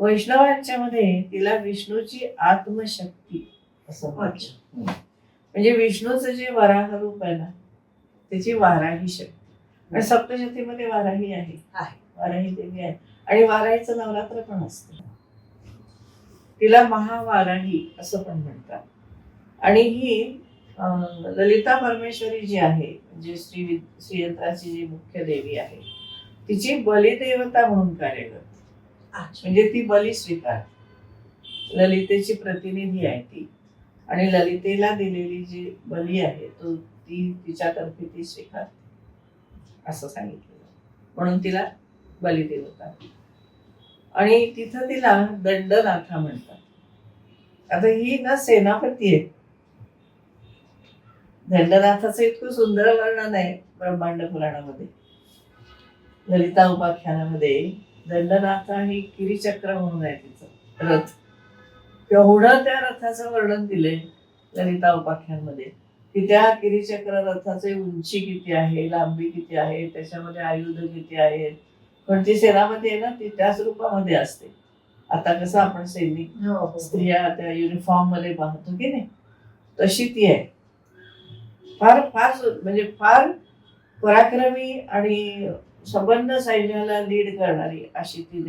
वैष्णवांच्या मध्ये तिला विष्णूची आत्मशक्ती असं म्हणजे विष्णूचं जे वराह रूप आहे ना त्याची वाराही शक्ती. आणि सप्तशतीमध्ये वाराही आहे. आहे. वाराही देवी आहे. आणि वाराहीचं नवरात्र पण असतं. तिला महावाराही असं पण म्हणतात. आणि ही ललिता परमेश्वरी जी आहे म्हणजे श्री श्रीयंत्राची जी मुख्य देवी आहे तिची बलिदेवता म्हणून कार्यरत अच्छा म्हणजे ती बली स्वीकार. ललितेची प्रतिनिधी आहे ती. आणि ललितेला दिलेली जी बली आहे तो ती तिच्यातर्फे ती स्वीकार. असं सांगितलेलं. म्हणून तिला बलिदेवता आणि तिथं तिला दंडनाथा म्हणतात. आता ही ना सेनापती आहे. दंडनाथाचं इतकं सुंदर वर्णन आहे ब्रह्मांड पुराणामध्ये. ललिता उपाख्यानामध्ये. दंडनाथ ही किरीचक्र म्हणून आहे तिचं. रथ. एवढं त्या रथाचं वर्णन दिलंय ललिता उपाख्यांमध्ये की त्या किरीचक्र रथाची उंची किती आहे लांबी किती आहे त्याच्यामध्ये आयुध किती आहेत पण ती सेनापती आहे ना ती त्याच रूपामध्ये असते. आता कसं आपण सैनिक हो, हो. स्त्रिया त्या युनिफॉर्ममध्ये पाहतो की नाही तशी ती आहे. फार फार म्हणजे फार पराक्रमी आणि संबंध सैन्याला लीड करणारी अशी ती